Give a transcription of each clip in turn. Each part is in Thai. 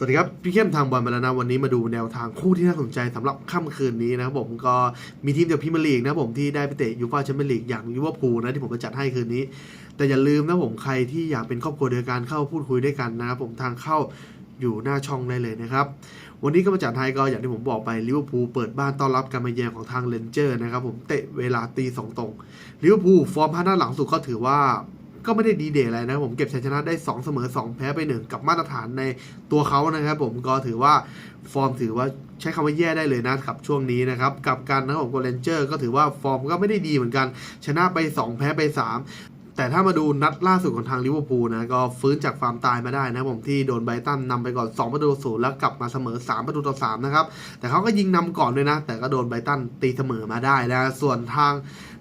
สวัสดีครับพี่เข้มทางบอลมาแล้วนะวันนี้มาดูแนวทางคู่ที่น่าสนใจสำหรับค่ำคืนนี้นะครับผมก็มีทีมจากพรีเมียร์ลีกนะผมที่ได้ไปเตะยูฟ่าแชมเปี้ยนลีกอย่างลิเวอร์พูลนะที่ผมจะจัดให้คืนนี้ แต่อย่าลืมนะผมใครที่อยากเป็นครอบครัวเดียวกันเข้าพูดคุยด้วยกันนะครับผมทางเข้าอยู่หน้าช่องได้เลยนะครับ วันนี้ก็มาจัดให้ก็อย่างที่ผมบอกไปลิเวอร์พูลเปิดบ้านต้อนรับการมาเยือนของทางเลนเจอร์นะครับผมเตะเวลาตีสองตรงลิเวอร์พูลฟอร์มพัฒนาหลังสุดก็ถือว่า ก็ไม่ได้ดีเดย์อะไรนะผมเก็บชัยชนะได้ 2 เสมอ 2 แพ้ไป 1 กับมาตรฐานในตัวเขานะครับผมก็ถือว่าฟอร์มถือว่าใช้คำว่าแย่ได้เลยนะครับช่วงนี้นะครับกับการนะครับผมกับเลนเจอร์ก็ถือว่าฟอร์มก็ไม่ได้ดีเหมือนกัน ชนะไป 2 แพ้ไป 3 แต่ถ้ามาดูนัดล่าสุดของทางลิเวอร์พูลนะก็ฟื้นจากความตายมาได้นะผมที่โดนไบตันนำไปก่อน 2 ประตูต่อศูนย์แล้วกลับมาเสมอ 3 ประตูต่อ3นะครับ แต่เขาก็ยิงนำก่อนด้วยนะ แต่ก็โดนไบตันตีเสมอมาได้นะส่วนทาง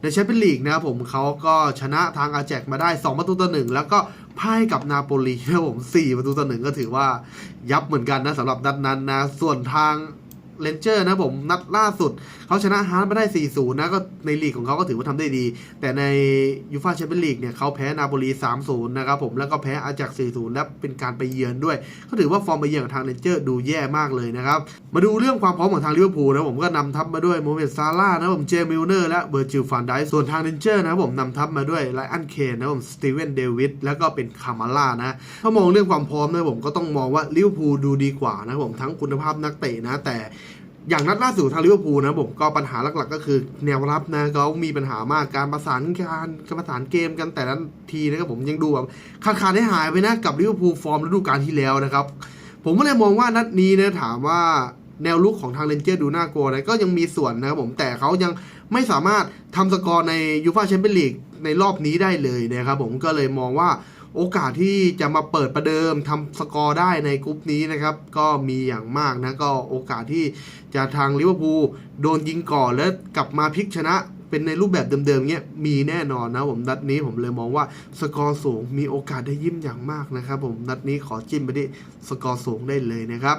ในแชมเปี้ยนลีกนะครับผมเขาก็ชนะทางอาแจกมาได้ 2 ประตูต่อหนึ่งแล้วก็พ่ายกับนาโปลีนะผม4ประตูต่อหนึ่งก็ถือว่ายับเหมือนกันนะสำหรับนัดนั้นนะส่วนทาง เลนเจอร์นะผมนัดล่าสุด เขาชนะฮาร์ดมาได้ 4-0 นะก็ในลีกของเขาก็ถือว่าทำได้ดี แต่ในยูฟาแชมเปี้ยนลีกเนี่ยเขาแพ้นาโปลี 3-0 นะครับผมแล้วก็แพ้อาแจก4-0 และเป็นการไปเยือนด้วย ก็ถือว่าฟอร์มไปเยือนของทางเลนเจอร์ดูแย่มากเลยนะครับ มาดูเรื่องความพร้อมของทางลิเวอร์พูลนะผมก็นำทัพมาด้วยโมเมดซาร่านะผมเจมิลเนอร์และเบอร์จิลฟานไดส่วนทางเรนเจอร์นะผมนำทัพมาด้วยไลอันเคนนะผมสตีเวนเดวิดแล้วก็เป็นคามาล่านะถ้ามองเรื่องความพร้อมนะผมก็ต้องมองว่าลิเวอร์พูลดูดีกว่านะผมทั้งคุณภาพนักเตะนะแต่ อย่างนัดล่าสุดทางลิเวอร์พูลนะผมก็ปัญหาหลักๆ ก็คือแนวรับนะเขามีปัญหามากการประสานการการประสานเกมกันแต่ละทีนะครับผมยังดูแบบขาดขาดให้หายไปนะกับลิเวอร์พูลฟอร์มฤดูกาลที่แล้วนะครับ ผมก็เลยมองว่านัดนี้นะถามว่าแนวลุกของทางเรนเจอร์ดูน่ากลัวนะก็ยังมีส่วนนะครับผมแต่เขายังไม่สามารถทำสกอร์ในยูฟาแชมเปี้ยนลีกในรอบนี้ได้เลยนะครับผมก็เลยมองว่า โอกาสที่จะมาเปิดประเดิมทำสกอร์ได้ในกรุ๊ปนี้นะครับ ก็มีอย่างมากนะก็โอกาสที่จะทางลิเวอร์พูลโดนยิงก่อนแล้วกลับมาพลิกชนะเป็นในรูปแบบเดิมๆเงี้ยมีแน่นอนนะผมนัดนี้ผมเลยมองว่าสกอร์สูงมีโอกาสได้ยิ้มอย่างมากนะครับผมนัดนี้ขอจิ้มไปที่สกอร์สูงได้เลยนะครับ